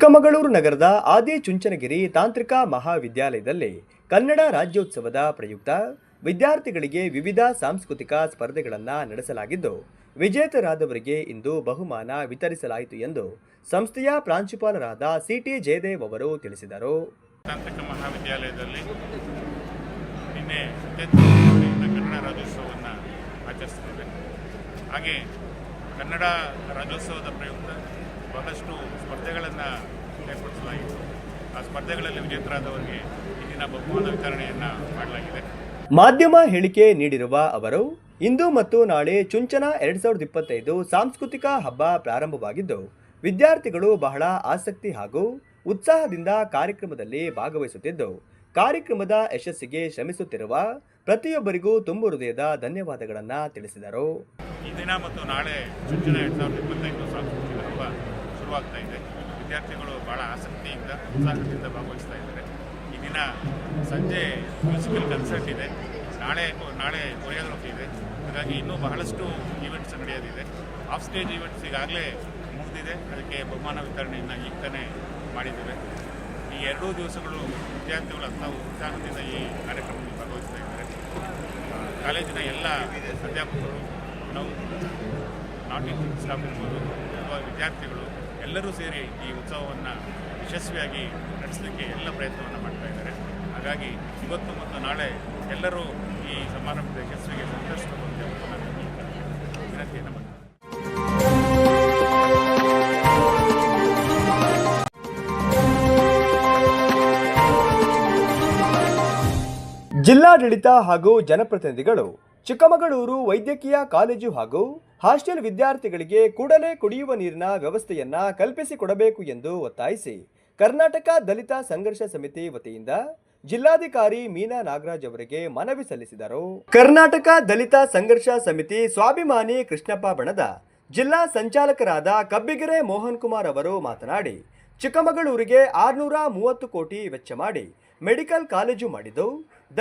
Chikkamagaluru ನಗರದ ಆದಿ ಚುಂಚನಗಿರಿ ತಾಂತ್ರಿಕ ಮಹಾವಿದ್ಯಾಲಯದಲ್ಲಿ ಕನ್ನಡ ರಾಜ್ಯೋತ್ಸವದ ಪ್ರಯುಕ್ತ ವಿದ್ಯಾರ್ಥಿಗಳಿಗೆ ವಿವಿಧ ಸಾಂಸ್ಕೃತಿಕ ಸ್ಪರ್ಧೆಗಳನ್ನು ನಡೆಸಲಾಗಿದ್ದು, ವಿಜೇತರಾದವರಿಗೆ ಇಂದು ಬಹುಮಾನ ವಿತರಿಸಲಾಯಿತು ಎಂದು ಸಂಸ್ಥೆಯ ಪ್ರಾಂಶುಪಾಲರಾದ ಸಿಟಿ ಜಯದೇವ್ ಅವರು ತಿಳಿಸಿದರು. ತಾಂತ್ರಿಕ ಮಹಾವಿದ್ಯಾಲಯದಲ್ಲಿ ನಿನ್ನೆ ಕನ್ನಡ ರಾಜ್ಯೋತ್ಸವವನ್ನು ಆಚರಿಸುತ್ತಿದೆ ಹಾಗೆ ಕನ್ನಡ ರಾಜ್ಯೋತ್ಸವದ ಪ್ರಯುಕ್ತ ಬಹಳಷ್ಟು ಸ್ಪರ್ಧೆಗಳನ್ನು ಏರ್ಪಡಿಸಲಾಗಿತ್ತು ಆ ಸ್ಪರ್ಧೆಗಳಲ್ಲಿ ವಿಜೇತರಾದವರಿಗೆ ಇಂದಿನ ಬಹುಮಾನ ವಿತರಣೆಯನ್ನು ಮಾಡಲಾಗಿದೆ. ಮಾಧ್ಯಮ ಹೇಳಿಕೆ ನೀಡಿರುವ ಅವರು ಇಂದು ಮತ್ತು ನಾಳೆ ಚುಂಚನ ಎರಡ್ ಸಾವಿರದ ಇಪ್ಪತ್ತೈದು ಸಾಂಸ್ಕೃತಿಕ ಹಬ್ಬ ಪ್ರಾರಂಭವಾಗಿದ್ದು ವಿದ್ಯಾರ್ಥಿಗಳು ಬಹಳ ಆಸಕ್ತಿ ಹಾಗೂ ಉತ್ಸಾಹದಿಂದ ಕಾರ್ಯಕ್ರಮದಲ್ಲಿ ಭಾಗವಹಿಸುತ್ತಿದ್ದು ಕಾರ್ಯಕ್ರಮದ ಯಶಸ್ಸಿಗೆ ಶ್ರಮಿಸುತ್ತಿರುವ ಪ್ರತಿಯೊಬ್ಬರಿಗೂ ತುಂಬು ಹೃದಯದ ಧನ್ಯವಾದಗಳನ್ನು ತಿಳಿಸಿದರು. ಈ ದಿನ ಮತ್ತು ನಾಳೆ ಚುಂಚನ ಎರಡು ಸಾವಿರದ ಇಪ್ಪತ್ತೈದು ಸಾಂಸ್ಕೃತಿಕ ಶುರುವಾಗ್ತಾ ಇದೆ. ವಿದ್ಯಾರ್ಥಿಗಳು ಬಹಳ ಆಸಕ್ತಿಯಿಂದ ಉತ್ಸಾಹದಿಂದ ಭಾಗವಹಿಸ್ತಾ ಇದ್ದಾರೆ. ಈ ದಿನ ಸಂಜೆ ಮ್ಯೂಸಿಕಲ್ ಕನ್ಸರ್ಟ್ ಇದೆ. ನಾಳೆ ನಾಳೆ ಕೊರಿಯೋಗ್ರಫಿ ಇದೆ. ಹಾಗಾಗಿ ಇನ್ನೂ ಬಹಳಷ್ಟು ಈವೆಂಟ್ಸ್ ನಡೆಯೋದಿದೆ ಆಫ್ ಸ್ಟೇಜ್ ಈವೆಂಟ್ಸ್ ಈಗಾಗಲೇ ಮುಗಿದಿದೆ. ಅದಕ್ಕೆ ಬಹುಮಾನ ವಿತರಣೆಯನ್ನು ಈಗ ತಾನೇ ಮಾಡಿದ್ದೇವೆ. ಈ ಎರಡೂ ದಿವಸಗಳು ವಿದ್ಯಾರ್ಥಿಗಳು ತಾವು ಉತ್ಸಾಹದಿಂದ ಈ ಕಾರ್ಯಕ್ರಮದಲ್ಲಿ ಭಾಗವಹಿಸ್ತಾ ಇದ್ದಾರೆ. ಕಾಲೇಜಿನ ಎಲ್ಲ ಅಧ್ಯಾಪಕರು, ನಾವು ನಾಟ್ ಸ್ಟಾಫ್ ಇರ್ಬೋದು, ಅಥವಾ ವಿದ್ಯಾರ್ಥಿಗಳು ಎಲ್ಲರೂ ಸೇರಿ ಈ ಉತ್ಸವವನ್ನು ಯಶಸ್ವಿಯಾಗಿ ನಡೆಸಲಿಕ್ಕೆ ಎಲ್ಲ ಪ್ರಯತ್ನವನ್ನು ಮಾಡ್ತಾ ಇದ್ದಾರೆ. ಹಾಗಾಗಿ ಇವತ್ತು ಮತ್ತು ನಾಳೆ ಎಲ್ಲರೂ ಈ ಸಮಾರಂಭದ ಯಶಸ್ವಿಗೆ ನಾನು ವಿನಂತಿಯನ್ನು ಮಾಡ್ತೀನಿ. ಜಿಲ್ಲಾಡಳಿತ ಹಾಗೂ ಜನಪ್ರತಿನಿಧಿಗಳು ಚಿಕ್ಕಮಗಳೂರು ವೈದ್ಯಕೀಯ ಕಾಲೇಜು ಹಾಗೂ ಹಾಸ್ಟೆಲ್ ವಿದ್ಯಾರ್ಥಿಗಳಿಗೆ ಕೂಡಲೇ ಕುಡಿಯುವ ನೀರಿನ ವ್ಯವಸ್ಥೆಯನ್ನ ಕಲ್ಪಿಸಿಕೊಡಬೇಕು ಎಂದು ಒತ್ತಾಯಿಸಿ ಕರ್ನಾಟಕ ದಲಿತ ಸಂಘರ್ಷ ಸಮಿತಿ ವತಿಯಿಂದ ಜಿಲ್ಲಾಧಿಕಾರಿ ಮೀನಾ ನಾಗರಾಜ್ ಅವರಿಗೆ ಮನವಿ ಸಲ್ಲಿಸಿದರು. ಕರ್ನಾಟಕ ದಲಿತ ಸಂಘರ್ಷ ಸಮಿತಿ ಸ್ವಾಭಿಮಾನಿ ಕೃಷ್ಣಪ್ಪ ಬಣದ ಜಿಲ್ಲಾ ಸಂಚಾಲಕರಾದ ಕಬ್ಬಿಗೆರೆ ಮೋಹನ್ ಕುಮಾರ್ ಅವರು ಮಾತನಾಡಿ, ಚಿಕ್ಕಮಗಳೂರಿಗೆ ಆರುನೂರ ಮೂವತ್ತು ಕೋಟಿ ವೆಚ್ಚ ಮಾಡಿ ಮೆಡಿಕಲ್ ಕಾಲೇಜು ಮಾಡಿದ್ದು,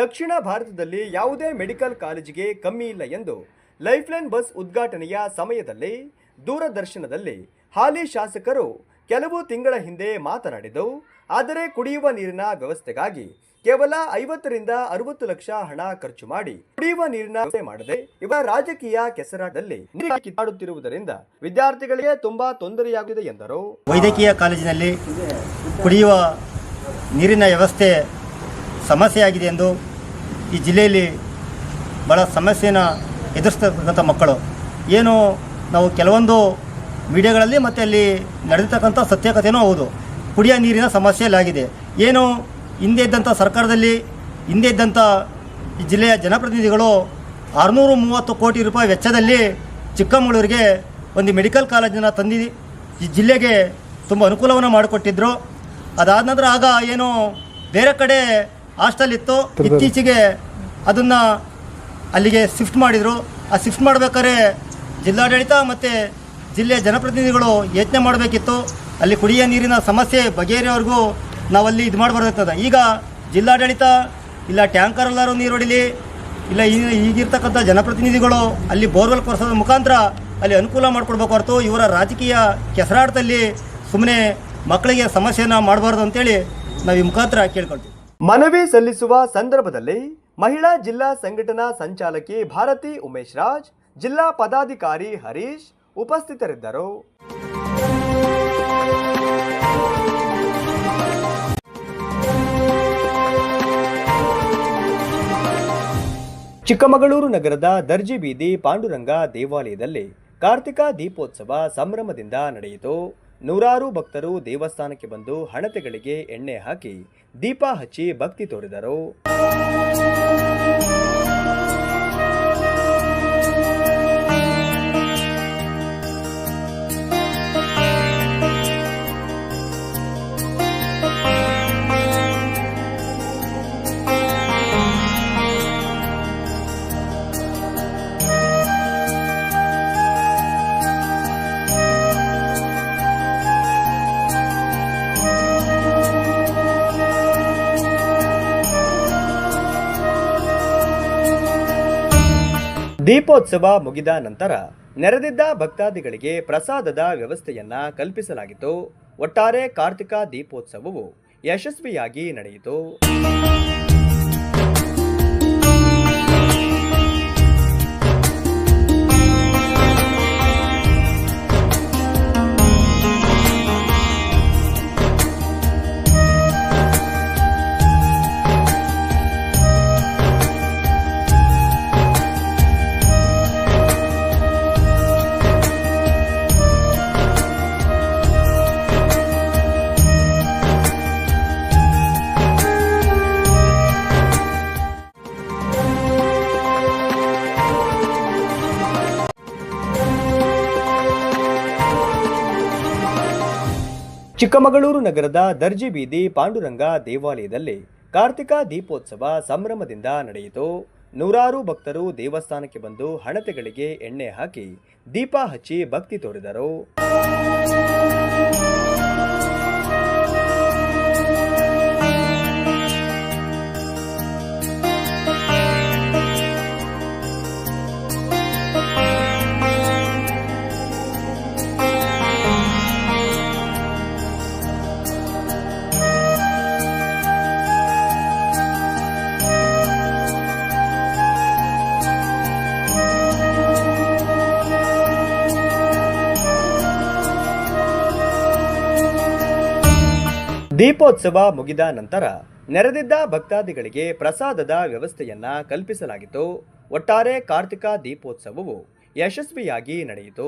ದಕ್ಷಿಣ ಭಾರತದಲ್ಲಿ ಯಾವುದೇ ಮೆಡಿಕಲ್ ಕಾಲೇಜಿಗೆ ಕಮ್ಮಿ ಇಲ್ಲ ಎಂದು ಲೈಫ್ಲೈನ್ ಬಸ್ ಉದ್ಘಾಟನೆಯ ಸಮಯದಲ್ಲಿ ದೂರದರ್ಶನದಲ್ಲಿ ಹಾಲಿ ಶಾಸಕರು ಕೆಲವು ತಿಂಗಳ ಹಿಂದೆ ಮಾತನಾಡಿದವು ಆದರೆ ಕುಡಿಯುವ ನೀರಿನ ವ್ಯವಸ್ಥೆಗಾಗಿ ಕೇವಲ ಐವತ್ತರಿಂದ ಅರವತ್ತು ಲಕ್ಷ ಹಣ ಖರ್ಚು ಮಾಡಿ ಕುಡಿಯುವ ನೀರಿನ ವ್ಯವಸ್ಥೆ ಮಾಡದೆ ಇವರ ರಾಜಕೀಯ ಕೆಸರಾಟದಲ್ಲಿ ನೀರು ಕಿತ್ತಾಡುತ್ತಿರುವುದರಿಂದ ವಿದ್ಯಾರ್ಥಿಗಳಿಗೆ ತುಂಬಾ ತೊಂದರೆಯಾಗುತ್ತಿದೆ ಎಂದರು. ವೈದ್ಯಕೀಯ ಕಾಲೇಜಿನಲ್ಲಿ ಕುಡಿಯುವ ನೀರಿನ ವ್ಯವಸ್ಥೆ ಸಮಸ್ಯೆಯಾಗಿದೆ ಎಂದು ಈ ಜಿಲ್ಲೆಯಲ್ಲಿ ಬಹಳ ಸಮಸ್ಯೆನ ಎದುರಿಸ್ತಕ್ಕಂಥ ಮಕ್ಕಳು. ಏನು ನಾವು ಕೆಲವೊಂದು ಮೀಡಿಯಾಗಳಲ್ಲಿ ಮತ್ತು ಅಲ್ಲಿ ನಡೆದಿರ್ತಕ್ಕಂಥ ಸತ್ಯಕತೆಯೂ ಹೌದು. ಕುಡಿಯೋ ನೀರಿನ ಸಮಸ್ಯೆಯಲ್ಲಾಗಿದೆ. ಏನು ಹಿಂದೆ ಇದ್ದಂಥ ಸರ್ಕಾರದಲ್ಲಿ ಹಿಂದೆ ಇದ್ದಂಥ ಈ ಜಿಲ್ಲೆಯ ಜನಪ್ರತಿನಿಧಿಗಳು ಆರುನೂರು ಮೂವತ್ತು ಕೋಟಿ ರೂಪಾಯಿ ವೆಚ್ಚದಲ್ಲಿ ಚಿಕ್ಕಮಗಳೂರಿಗೆ ಒಂದು ಮೆಡಿಕಲ್ ಕಾಲೇಜನ್ನು ತಂದು ಈ ಜಿಲ್ಲೆಗೆ ತುಂಬ ಅನುಕೂಲವನ್ನು ಮಾಡಿಕೊಟ್ಟಿದ್ರು. ಅದಾದ ನಂತರ ಆಗ ಏನು ಬೇರೆ ಕಡೆ ಹಾಸ್ಟೆಲ್ ಇತ್ತು. ಇತ್ತೀಚೆಗೆ ಅದನ್ನು ಅಲ್ಲಿಗೆ ಶಿಫ್ಟ್ ಮಾಡಿದರು. ಆ ಶಿಫ್ಟ್ ಮಾಡಬೇಕಾದ್ರೆ ಜಿಲ್ಲಾಡಳಿತ ಮತ್ತು ಜಿಲ್ಲೆಯ ಜನಪ್ರತಿನಿಧಿಗಳು ಯೋಚನೆ ಮಾಡಬೇಕಿತ್ತು. ಅಲ್ಲಿ ಕುಡಿಯೋ ನೀರಿನ ಸಮಸ್ಯೆ ಬಗೆಹರಿಯೋವರೆಗೂ ನಾವಲ್ಲಿ ಇದು ಮಾಡಬಾರ್ದಾಗ್ತದೆ. ಈಗ ಜಿಲ್ಲಾಡಳಿತ, ಇಲ್ಲ ಟ್ಯಾಂಕರ್ ನೀರು ಹೊಡಿಲಿ, ಇಲ್ಲ ಈಗಿರ್ತಕ್ಕಂಥ ಜನಪ್ರತಿನಿಧಿಗಳು ಅಲ್ಲಿ ಬೋರ್ವೆಲ್ ಕೊರೆಸೋದ್ರ ಮುಖಾಂತರ ಅಲ್ಲಿ ಅನುಕೂಲ ಮಾಡಿಕೊಡ್ಬೇಕು ಹೊರತು ಇವರ ರಾಜಕೀಯ ಕೆಸರಾಟದಲ್ಲಿ ಸುಮ್ಮನೆ ಮಕ್ಕಳಿಗೆ ಸಮಸ್ಯೆನ ಮಾಡಬಾರ್ದು ಅಂತೇಳಿ ನಾವು ಈ ಮುಖಾಂತರ ಕೇಳ್ಕೊಳ್ತೀವಿ. ಮನವಿ ಸಲ್ಲಿಸುವ ಸಂದರ್ಭದಲ್ಲಿ ಮಹಿಳಾ ಜಿಲ್ಲಾ ಸಂಘಟನಾ ಸಂಚಾಲಕಿ ಭಾರತಿ ಉಮೇಶ್ ರಾಜ್ ಜಿಲ್ಲಾ ಪದಾಧಿಕಾರಿ ಹರೀಶ್ ಉಪಸ್ಥಿತರಿದ್ದರು. ಚಿಕ್ಕಮಗಳೂರು ನಗರದ ದರ್ಜಿ ಬೀದಿ ಪಾಂಡುರಂಗ ದೇವಾಲಯದಲ್ಲಿ ಕಾರ್ತಿಕ ದೀಪೋತ್ಸವ ಸಂಭ್ರಮದಿಂದ ನಡೆಯಿತು. ನೂರಾರು ಭಕ್ತರು ದೇವಸ್ಥಾನಕ್ಕೆ ಬಂದು ಹಣತೆಗಳಿಗೆ ಎಣ್ಣೆ ಹಾಕಿ ದೀಪ ಹಚ್ಚಿ ಭಕ್ತಿ ತೋರಿದರು. ದೀಪೋತ್ಸವ ಮುಗಿದ ನಂತರ ನೆರೆದಿದ್ದ ಭಕ್ತಾದಿಗಳಿಗೆ ಪ್ರಸಾದದ ವ್ಯವಸ್ಥೆಯನ್ನ ಕಲ್ಪಿಸಲಾಗಿತ್ತು. ಒಟ್ಟಾರೆ ಕಾರ್ತಿಕ ದೀಪೋತ್ಸವವು ಯಶಸ್ವಿಯಾಗಿ ನಡೆಯಿತು. ಚಿಕ್ಕಮಗಳೂರು ನಗರದ ದರ್ಜಿ ಬೀದಿ ಪಾಂಡುರಂಗ ದೇವಾಲಯದಲ್ಲಿ ಕಾರ್ತಿಕ ದೀಪೋತ್ಸವ ಸಂಭ್ರಮದಿಂದ ನಡೆಯಿತು. ನೂರಾರು ಭಕ್ತರು ದೇವಸ್ಥಾನಕ್ಕೆ ಬಂದು ಹಣತೆಗಳಿಗೆ ಎಣ್ಣೆ ಹಾಕಿ ದೀಪ ಹಚ್ಚಿ ಭಕ್ತಿ ತೋರಿದರು. ದೀಪೋತ್ಸವ ಮುಗಿದ ನಂತರ ನೆರೆದಿದ್ದ ಭಕ್ತಾದಿಗಳಿಗೆ ಪ್ರಸಾದದ ವ್ಯವಸ್ಥೆಯನ್ನ ಕಲ್ಪಿಸಲಾಗಿತ್ತು. ಒಟ್ಟಾರೆ ಕಾರ್ತಿಕ ದೀಪೋತ್ಸವವು ಯಶಸ್ವಿಯಾಗಿ ನಡೆಯಿತು.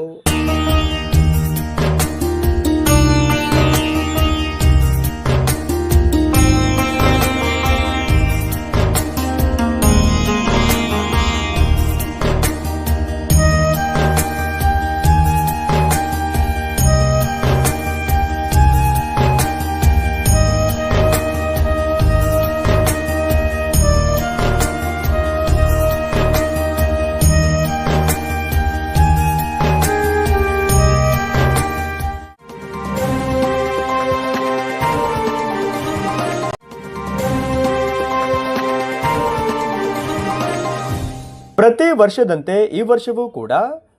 ಪ್ರತಿ ವರ್ಷದಂತೆ ಈ ವರ್ಷವೂ ಕೂಡ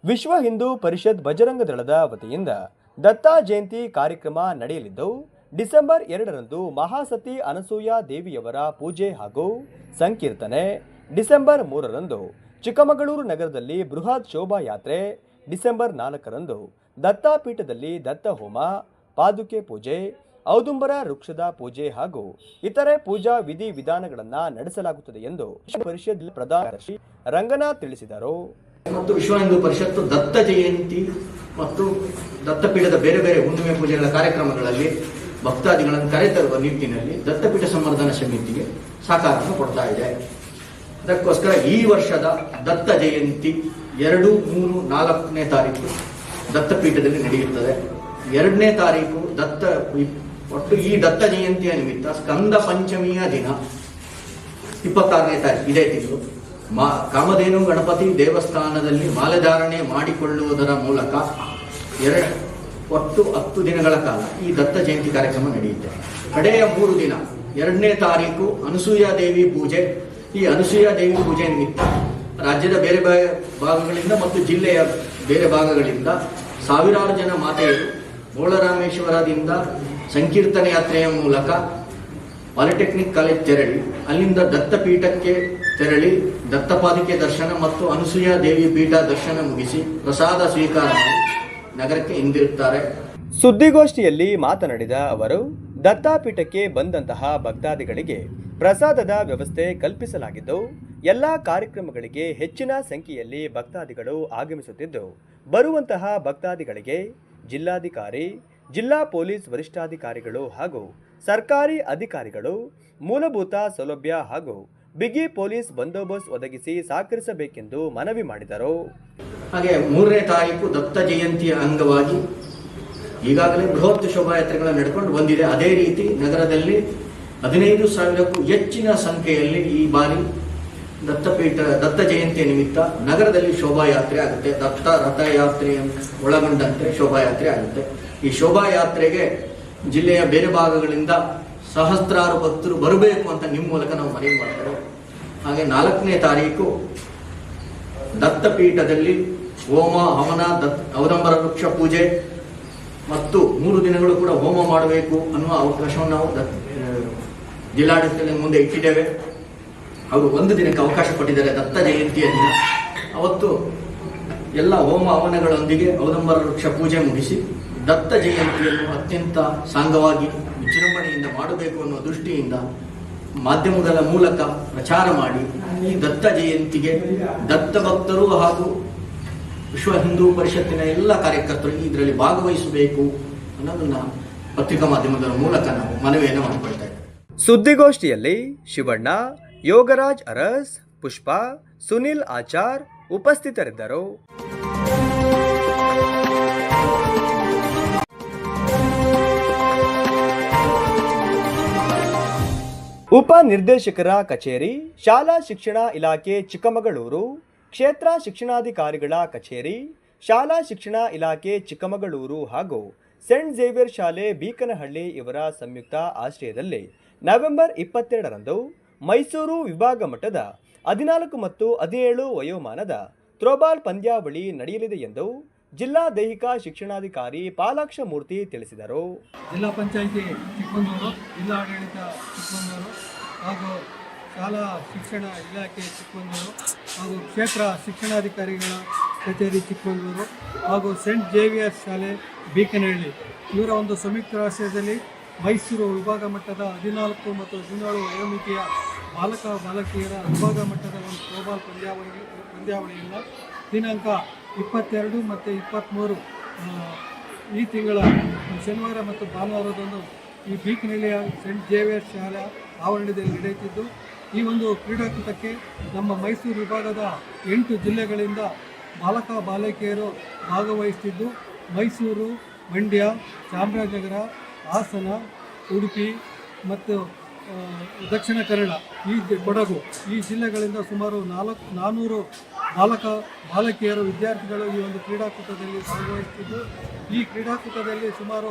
ವಿಶ್ವ ಹಿಂದೂ ಪರಿಷತ್ ಬಜರಂಗ ದಳದ ವತಿಯಿಂದ ದತ್ತಾ ಜಯಂತಿ ಕಾರ್ಯಕ್ರಮ ನಡೆಯಲಿದ್ದು, ಡಿಸೆಂಬರ್ ಎರಡರಂದು ಮಹಾಸತಿ ಅನಸೂಯ ದೇವಿಯವರ ಪೂಜೆ ಹಾಗೂ ಸಂಕೀರ್ತನೆ, ಡಿಸೆಂಬರ್ ಮೂರರಂದು ಚಿಕ್ಕಮಗಳೂರು ನಗರದಲ್ಲಿ ಬೃಹತ್ ಶೋಭಾಯಾತ್ರೆ ಡಿಸೆಂಬರ್ ನಾಲ್ಕರಂದು ದತ್ತಾಪೀಠದಲ್ಲಿ ದತ್ತ ಹೋಮ ಪಾದುಕೆ ಪೂಜೆ ಔದುಂಬರ ವೃಕ್ಷದ ಪೂಜೆ ಹಾಗೂ ಇತರೆ ಪೂಜಾ ವಿಧಿ ವಿಧಾನಗಳನ್ನು ನಡೆಸಲಾಗುತ್ತದೆ ಎಂದು ಪರಿಷತ್ ಪ್ರಧಾನ ರಂಗನಾಥ್ ತಿಳಿಸಿದರು. ಮತ್ತು ವಿಶ್ವ ಹಿಂದೂ ಪರಿಷತ್ತು ದತ್ತ ಜಯಂತಿ ಮತ್ತು ದತ್ತಪೀಠದ ಬೇರೆ ಬೇರೆ ಹುಣ್ಣಿಮೆ ಪೂಜೆಗಳ ಕಾರ್ಯಕ್ರಮಗಳಲ್ಲಿ ಭಕ್ತಾದಿಗಳನ್ನು ಕರೆತರುವ ನಿಟ್ಟಿನಲ್ಲಿ ದತ್ತಪೀಠ ಸಂವರ್ಧನಾ ಸಮಿತಿಗೆ ಸಹಕಾರವನ್ನು ಕೊಡ್ತಾ ಇದೆ. ಅದಕ್ಕೋಸ್ಕರ ಈ ವರ್ಷದ ದತ್ತ ಜಯಂತಿ ಎರಡು, ಮೂರು, ನಾಲ್ಕನೇ ತಾರೀಕು ದತ್ತಪೀಠದಲ್ಲಿ ನಡೆಯುತ್ತದೆ. ಎರಡನೇ ತಾರೀಕು ದತ್ತ ಒಟ್ಟು ಈ ದತ್ತ ಜಯಂತಿಯ ನಿಮಿತ್ತ ಸ್ಕಂದ ಪಂಚಮಿಯ ದಿನ. ಇಪ್ಪತ್ತಾರನೇ ತಾರೀಕು, ಇದೇ ತಿಂಗಳು. ಮಾ, ಕಾಮಧೇನು ಗಣಪತಿ ದೇವಸ್ಥಾನದಲ್ಲಿ ಮಾಲೆಧಾರಣೆ ಮಾಡಿಕೊಳ್ಳುವುದರ ಮೂಲಕ ಎರಡು, ಒಟ್ಟು ಹತ್ತು ದಿನಗಳ ಕಾಲ ಈ ದತ್ತ ಜಯಂತಿ ಕಾರ್ಯಕ್ರಮ ನಡೆಯುತ್ತೆ. ಕಡೆಯ ಮೂರು ದಿನ, ಎರಡನೇ ತಾರೀಕು ಅನಸೂಯ ದೇವಿ ಪೂಜೆ. ಈ ಅನಸೂಯ ದೇವಿ ಪೂಜೆ ನಿಮಿತ್ತ ರಾಜ್ಯದ ಬೇರೆ ಭಾಗಗಳಿಂದ ಮತ್ತು ಜಿಲ್ಲೆಯ ಬೇರೆ ಭಾಗಗಳಿಂದ ಸಾವಿರಾರು ಜನ ಮಾತೆಯರು ಬೋಳರಾಮೇಶ್ವರದಿಂದ ಸಂಕೀರ್ತನೆ ಯಾತ್ರೆಯ ಮೂಲಕ ಪಾಲಿಟೆಕ್ನಿಕ್ ಕಾಲೇಜ್ ತೆರಳಿ, ಅಲ್ಲಿಂದ ದತ್ತಪೀಠಕ್ಕೆ ತೆರಳಿ ದತ್ತಪಾದಿಕೆ ದರ್ಶನ ಮತ್ತು ಅನಸೂಯ ದೇವಿ ಪೀಠ ದರ್ಶನ ಮುಗಿಸಿ ಪ್ರಸಾದ ಸ್ವೀಕಾರ ನಗರಕ್ಕೆ ಹಿಂದಿರುತ್ತಾರೆ ಸುದ್ದಿಗೋಷ್ಠಿಯಲ್ಲಿ ಮಾತನಾಡಿದ ಅವರು, ದತ್ತಾಪೀಠಕ್ಕೆ ಬಂದಂತಹ ಭಕ್ತಾದಿಗಳಿಗೆ ಪ್ರಸಾದದ ವ್ಯವಸ್ಥೆ ಕಲ್ಪಿಸಲಾಗಿದ್ದು, ಎಲ್ಲ ಕಾರ್ಯಕ್ರಮಗಳಿಗೆ ಹೆಚ್ಚಿನ ಸಂಖ್ಯೆಯಲ್ಲಿ ಭಕ್ತಾದಿಗಳು ಆಗಮಿಸುತ್ತಿದ್ದು, ಬರುವಂತಹ ಭಕ್ತಾದಿಗಳಿಗೆ ಜಿಲ್ಲಾಧಿಕಾರಿ ಜಿಲ್ಲಾ ಪೊಲೀಸ್ ವರಿಷ್ಠಾಧಿಕಾರಿಗಳು ಹಾಗೂ ಸರ್ಕಾರಿ ಅಧಿಕಾರಿಗಳು, ಮೂಲಭೂತ ಸೌಲಭ್ಯ ಹಾಗೂ ಬಿಗಿ ಪೊಲೀಸ್ ಬಂದೋಬಸ್ತ್ ಒದಗಿಸಿ ಸಹಕರಿಸಬೇಕೆಂದು ಮನವಿ ಮಾಡಿದರು. ಹಾಗೆ ಮೂರನೇ ತಾರೀಕು ದತ್ತ ಜಯಂತಿಯ ಅಂಗವಾಗಿ ಈಗಾಗಲೇ ಬೃಹತ್ ಶೋಭಾಯಾತ್ರೆಗಳನ್ನು ನಡೆಕೊಂಡು ಬಂದಿದೆ. ಅದೇ ರೀತಿ ನಗರದಲ್ಲಿ ಹದಿನೈದು ಸಾವಿರಕ್ಕೂ ಹೆಚ್ಚಿನ ಸಂಖ್ಯೆಯಲ್ಲಿ ಈ ಬಾರಿ ದತ್ತಪೀಠ ದತ್ತ ಜಯಂತಿಯ ನಿಮಿತ್ತ ನಗರದಲ್ಲಿ ಶೋಭಾಯಾತ್ರೆ ಆಗುತ್ತೆ. ದತ್ತ ರಥಯಾತ್ರೆಯನ್ನು ಒಳಗೊಂಡಂತೆ ಶೋಭಾಯಾತ್ರೆ ಆಗುತ್ತೆ. ಈ ಶೋಭಾಯಾತ್ರೆಗೆ ಜಿಲ್ಲೆಯ ಬೇರೆ ಭಾಗಗಳಿಂದ ಸಹಸ್ರಾರು ಭಕ್ತರು ಬರಬೇಕು ಅಂತ ನಿಮ್ಮ ಮೂಲಕ ನಾವು ಮನವಿ ಮಾಡ್ತೇವೆ. ಹಾಗೆ ನಾಲ್ಕನೇ ತಾರೀಕು ದತ್ತಪೀಠದಲ್ಲಿ ಹೋಮ ಹವನ ದತ್ ಅವದಂಬರ ವೃಕ್ಷ ಪೂಜೆ ಮತ್ತು ಮೂರು ದಿನಗಳು ಕೂಡ ಹೋಮ ಮಾಡಬೇಕು ಅನ್ನುವ ಅವಕಾಶವನ್ನು ನಾವು ದತ್- ಆ, ಜಿಲ್ಲಾಡಳಿತದ ಮುಂದೆ ಇಟ್ಟಿದ್ದೇವೆ. ಅವರು ಒಂದು ದಿನಕ್ಕೆ ಅವಕಾಶ ಕೊಟ್ಟಿದ್ದಾರೆ ದತ್ತ ಜಯಂತಿಯ ದಿನ ಅವತ್ತು ಎಲ್ಲ ಹೋಮ ಹವನಗಳೊಂದಿಗೆ ಅವದಂಬರ ವೃಕ್ಷ ಪೂಜೆ ಮುಗಿಸಿ ದತ್ತ ಜಯಂತಿಯನ್ನು ಅತ್ಯಂತ ಸಾಂಗವಾಗಿ ವಿಜೃಂಭಣೆಯಿಂದ ಮಾಡಬೇಕು ಅನ್ನುವ ದೃಷ್ಟಿಯಿಂದ ಮಾಧ್ಯಮಗಳ ಮೂಲಕ ಪ್ರಚಾರ ಮಾಡಿ ಈ ದತ್ತ ಜಯಂತಿಗೆ ದತ್ತ ಭಕ್ತರು ಹಾಗೂ ವಿಶ್ವ ಹಿಂದೂ ಪರಿಷತ್ತಿನ ಎಲ್ಲ ಕಾರ್ಯಕರ್ತರು ಇದರಲ್ಲಿ ಭಾಗವಹಿಸಬೇಕು ಅನ್ನೋದನ್ನ ಪತ್ರಿಕಾ ಮಾಧ್ಯಮದ ಮೂಲಕ ನಾವು ಮನವಿಯನ್ನು ಮಾಡಿಕೊಳ್ತಾ ಇದ್ದೇವೆ. ಸುದ್ದಿಗೋಷ್ಠಿಯಲ್ಲಿ ಶಿವಣ್ಣ, ಯೋಗರಾಜ್ ಅರಸ್, ಪುಷ್ಪ, ಸುನಿಲ್ ಆಚಾರ್ ಉಪಸ್ಥಿತರಿದ್ದರು. ಉಪ ನಿರ್ದೇಶಕರ ಕಚೇರಿ, ಶಾಲಾ ಶಿಕ್ಷಣ ಇಲಾಖೆ, ಚಿಕ್ಕಮಗಳೂರು. ಕ್ಷೇತ್ರ ಶಿಕ್ಷಣಾಧಿಕಾರಿಗಳ ಕಚೇರಿ, ಶಾಲಾ ಶಿಕ್ಷಣ ಇಲಾಖೆ, ಚಿಕ್ಕಮಗಳೂರು ಹಾಗೂ ಸೆಂಟ್ ಝೇವಿಯರ್ ಶಾಲೆ ಬೀಕನಹಳ್ಳಿ ಇವರ ಸಂಯುಕ್ತ ಆಶ್ರಯದಲ್ಲಿ ನವೆಂಬರ್ ಇಪ್ಪತ್ತೆರಡರಂದು ಮೈಸೂರು ವಿಭಾಗ ಮಟ್ಟದ ಹದಿನಾಲ್ಕು ಮತ್ತು ಹದಿನೇಳು ವಯೋಮಾನದ ಥ್ರೋಬಾಲ್ ಪಂದ್ಯಾವಳಿ ನಡೆಯಲಿದೆ ಎಂದು ಜಿಲ್ಲಾ ದೈಹಿಕ ಶಿಕ್ಷಣಾಧಿಕಾರಿ ಪಾಲಾಕ್ಷ ಮೂರ್ತಿ ತಿಳಿಸಿದರು. ಜಿಲ್ಲಾ ಪಂಚಾಯಿತಿ ಚಿಕ್ಕಮಗಳೂರು, ಜಿಲ್ಲಾಡಳಿತ ಚಿಕ್ಕಮಗಳೂರು ಹಾಗೂ ಶಾಲಾ ಶಿಕ್ಷಣ ಇಲಾಖೆ ಚಿಕ್ಕಮಗಳೂರು ಹಾಗೂ ಕ್ಷೇತ್ರ ಶಿಕ್ಷಣಾಧಿಕಾರಿಗಳ ಕಚೇರಿ ಚಿಕ್ಕಮಗಳೂರು ಹಾಗೂ ಸೆಂಟ್ ಜೇವಿಯರ್ಸ್ ಶಾಲೆ ಬೀಕನಹಳ್ಳಿ. ಇವರ ಒಂದು ಸಂಯುಕ್ತ ಆಶ್ರಯದಲ್ಲಿ ಮೈಸೂರು ವಿಭಾಗ ಮಟ್ಟದ ಹದಿನಾಲ್ಕು ಮತ್ತು ಹದಿನೇಳು ವಯೋಮಿತಿಯ ಬಾಲಕ, ಬಾಲಕಿಯರ ವಿಭಾಗ ಮಟ್ಟದ ಒಂದು ಥ್ರೋಬಾಲ್ ಪಂದ್ಯಾವಳಿ ಪಂದ್ಯಾವಳಿಯಿಂದ ದಿನಾಂಕ ಇಪ್ಪತ್ತೆರಡು ಮತ್ತು ಇಪ್ಪತ್ತ್ಮೂರು ಈ ತಿಂಗಳ ಶನಿವಾರ ಮತ್ತು ಭಾನುವಾರದಂದು ಈ ಬೀಕ್ನಳ್ಳಿಯ ಸೆಂಟ್ ಜೇವಿಯರ್ ಶಾಲೆ ಆವರಣದಲ್ಲಿ ನಡೆಯುತ್ತಿದ್ದು, ಈ ಒಂದು ಕ್ರೀಡಾಕೂಟಕ್ಕೆ ನಮ್ಮ ಮೈಸೂರು ವಿಭಾಗದ ಎಂಟು ಜಿಲ್ಲೆಗಳಿಂದ ಬಾಲಕ ಬಾಲಕಿಯರು ಭಾಗವಹಿಸುತ್ತಿದ್ದು, ಮೈಸೂರು, ಮಂಡ್ಯ, ಚಾಮರಾಜನಗರ, ಹಾಸನ, ಉಡುಪಿ ಮತ್ತು ದಕ್ಷಿಣ ಕನ್ನಡ ಈ ಕೊಡಗು ಈ ಜಿಲ್ಲೆಗಳಿಂದ ಸುಮಾರು ನಾಲ್ಕು ನಾನ್ನೂರು ಬಾಲಕ, ಬಾಲಕಿಯರು, ವಿದ್ಯಾರ್ಥಿಗಳು ಈ ಒಂದು ಕ್ರೀಡಾಕೂಟದಲ್ಲಿ ಭಾಗವಹಿಸುತ್ತಿದ್ದು ಈ ಕ್ರೀಡಾಕೂಟದಲ್ಲಿ ಸುಮಾರು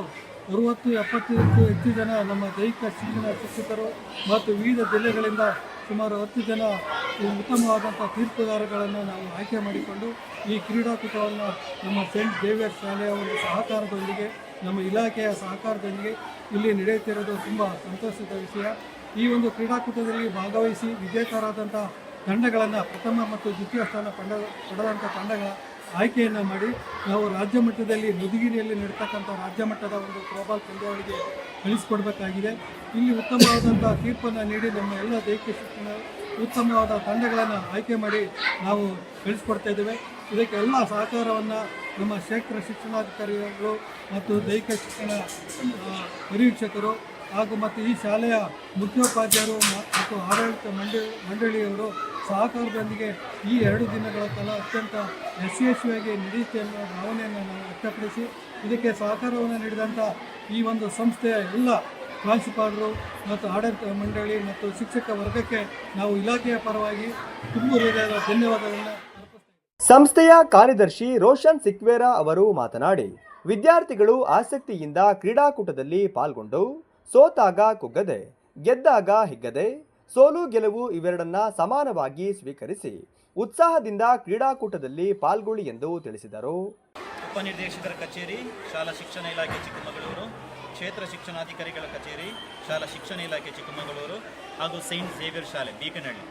ಅರುವತ್ತು, ಎಪ್ಪತ್ತಕ್ಕೂ ಹೆಚ್ಚು ಜನ ನಮ್ಮ ದೈಹಿಕ ಶಿಕ್ಷಣ ಶಿಕ್ಷಕರು ಮತ್ತು ವಿವಿಧ ಜಿಲ್ಲೆಗಳಿಂದ ಸುಮಾರು ಹತ್ತು ಜನ ಉತ್ತಮವಾದಂಥ ತೀರ್ಪುಗಾರಗಳನ್ನು ನಾವು ಆಯ್ಕೆ ಮಾಡಿಕೊಂಡು ಈ ಕ್ರೀಡಾಕೂಟವನ್ನು ನಮ್ಮ ಸೆಂಟ್ ಜೇವಿಯರ್ ಶಾಲೆಯ ಒಂದು ಸಹಕಾರದೊಂದಿಗೆ, ನಮ್ಮ ಇಲಾಖೆಯ ಸಹಕಾರದೊಂದಿಗೆ ಇಲ್ಲಿ ನಡೆಯುತ್ತಿರೋದು ತುಂಬ ಸಂತೋಷದ ವಿಷಯ. ಈ ಒಂದು ಕ್ರೀಡಾಕೂಟದಲ್ಲಿ ಭಾಗವಹಿಸಿ ವಿಜೇತರಾದಂಥ ತಂಡಗಳನ್ನು ಪ್ರಥಮ ಮತ್ತು ದ್ವಿತೀಯ ಸ್ಥಾನ ಪಡೆದ ಪಡೆದಂಥ ತಂಡಗಳ ಆಯ್ಕೆಯನ್ನು ಮಾಡಿ ನಾವು ರಾಜ್ಯ ಮಟ್ಟದಲ್ಲಿ ಮಧುಗಿರಿಯಲ್ಲಿ ನಡೀತಕ್ಕಂಥ ರಾಜ್ಯ ಮಟ್ಟದ ಒಂದು ಥ್ರೋಬಾಲ್ ಪಂದ್ಯಾವಳಿಗೆ ಕಳಿಸಿಕೊಡ್ಬೇಕಾಗಿದೆ. ಇಲ್ಲಿ ಉತ್ತಮವಾದಂಥ ತೀರ್ಪನ್ನು ನೀಡಿ ನಮ್ಮ ಎಲ್ಲ ದೈಹಿಕ ಶಿಕ್ಷಣ ಉತ್ತಮವಾದ ತಂಡಗಳನ್ನು ಆಯ್ಕೆ ಮಾಡಿ ನಾವು ಕಳಿಸ್ಕೊಡ್ತಾ ಇದ್ದೇವೆ. ಇದಕ್ಕೆ ಎಲ್ಲ ಸಹಕಾರವನ್ನು ನಮ್ಮ ಕ್ಷೇತ್ರ ಶಿಕ್ಷಣಾಧಿಕಾರಿಗಳು ಮತ್ತು ದೈಹಿಕ ಶಿಕ್ಷಣ ಪರಿವೀಕ್ಷಕರು ಹಾಗೂ ಮತ್ತು ಈ ಶಾಲೆಯ ಮುಖ್ಯೋಪಾಧ್ಯಾಯರು ಮತ್ತು ಆಡಳಿತ ಮಂಡಳಿ, ಮಂಡಳಿಯವರು ಸಹಕಾರದೊಂದಿಗೆ ಈ ಎರಡು ದಿನಗಳ ಕಾಲ ಅತ್ಯಂತ ಯಶಸ್ವಿಯಾಗಿ ನಡೆಯುತ್ತೆ ಅನ್ನೋ ಭಾವನೆಯನ್ನು ನಾವು ವ್ಯಕ್ತಪಡಿಸಿ, ಇದಕ್ಕೆ ಸಹಕಾರವನ್ನು ನೀಡಿದಂಥ ಈ ಒಂದು ಸಂಸ್ಥೆಯ ಎಲ್ಲ ಪ್ರಾಂಶುಪಾಲರು ಮತ್ತು ಆಡಳಿತ ಮಂಡಳಿ ಮತ್ತು ಶಿಕ್ಷಕ ವರ್ಗಕ್ಕೆ ನಾವು ಇಲಾಖೆಯ ಪರವಾಗಿ ತುಂಬ ಹೃದಯದ ಧನ್ಯವಾದಗಳನ್ನು ಸಂಸ್ಥೆಯ ಕಾರ್ಯದರ್ಶಿ ರೋಷನ್ ಸಿಕ್ವೇರಾ ಅವರು ಮಾತನಾಡಿ, ವಿದ್ಯಾರ್ಥಿಗಳು ಆಸಕ್ತಿಯಿಂದ ಕ್ರೀಡಾಕೂಟದಲ್ಲಿ ಪಾಲ್ಗೊಂಡು ಸೋತಾಗ ಕುಗ್ಗದೆ, ಗೆದ್ದಾಗ ಹಿಗ್ಗದೆ ಸೋಲು ಗೆಲುವು ಇವೆರಡನ್ನ ಸಮಾನವಾಗಿ ಸ್ವೀಕರಿಸಿ ಉತ್ಸಾಹದಿಂದ ಕ್ರೀಡಾಕೂಟದಲ್ಲಿ ಪಾಲ್ಗೊಳ್ಳಿ ಎಂದು ತಿಳಿಸಿದರು. ಉಪನಿರ್ದೇಶಕರ ಕಚೇರಿ, ಶಾಲಾ ಶಿಕ್ಷಣ ಇಲಾಖೆ ಚಿಕ್ಕಮಗಳೂರು, ಕ್ಷೇತ್ರ ಶಿಕ್ಷಣಾಧಿಕಾರಿಗಳ ಕಚೇರಿ, ಶಾಲಾ ಶಿಕ್ಷಣ ಇಲಾಖೆ ಚಿಕ್ಕಮಗಳೂರು ಹಾಗೂ ಸೈಂಟ್ ಝೇವಿಯರ್ ಶಾಲೆ, ಬೀಕನಹಳ್ಳಿ.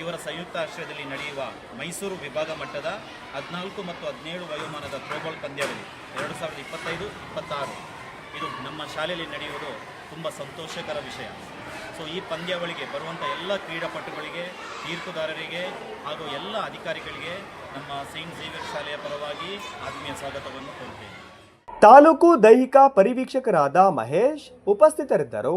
ಇವರ ಸಂಯುಕ್ತ ಆಶ್ರಯದಲ್ಲಿ ನಡೆಯುವ ಮೈಸೂರು ವಿಭಾಗ ಮಟ್ಟದ ಹದಿನಾಲ್ಕು ಮತ್ತು ಹದಿನೇಳು ವಯೋಮಾನದ ಥ್ರೋಬಾಲ್ ಪಂದ್ಯಾವಳಿ ಎರಡು ಸಾವಿರದ ಇಪ್ಪತ್ತೈದು, ಇಪ್ಪತ್ತಾರು. ಇದು ನಮ್ಮ ಶಾಲೆಯಲ್ಲಿ ನಡೆಯುವುದು ತುಂಬ ಸಂತೋಷಕರ ವಿಷಯ. ಸೊ ಈ ಪಂದ್ಯಾವಳಿಗೆ ಬರುವಂಥ ಎಲ್ಲ ಕ್ರೀಡಾಪಟುಗಳಿಗೆ ತೀರ್ಪುದಾರರಿಗೆ ಹಾಗೂ ಎಲ್ಲ ಅಧಿಕಾರಿಗಳಿಗೆ ನಮ್ಮ ಸೈಂಟ್ ಝೇವಿಯರ್ ಶಾಲೆಯ ಪರವಾಗಿ ಆತ್ಮೀಯ ಸ್ವಾಗತವನ್ನು ಕೋರುತ್ತೇನೆ. ತಾಲೂಕು ದೈಹಿಕ ಪರಿವೀಕ್ಷಕರಾದ ಮಹೇಶ್ ಉಪಸ್ಥಿತರಿದ್ದರು.